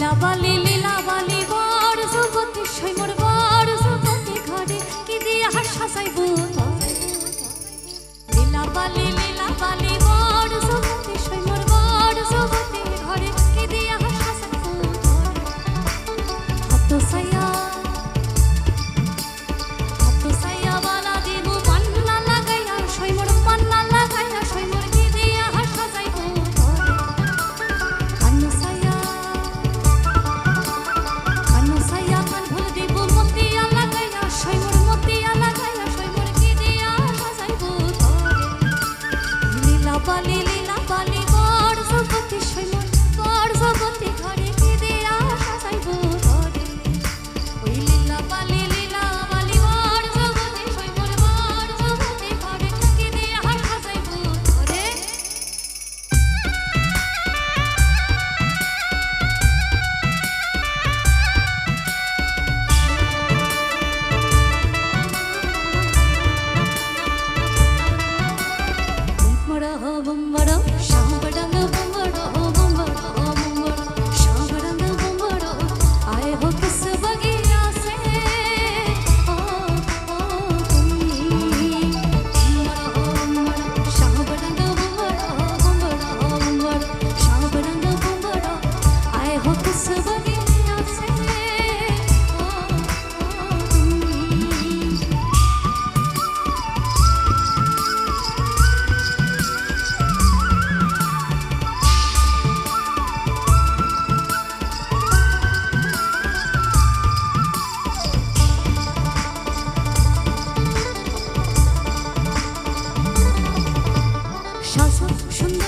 লীলাবালি লীলাবালি বর জগতে সাজা সুন্দর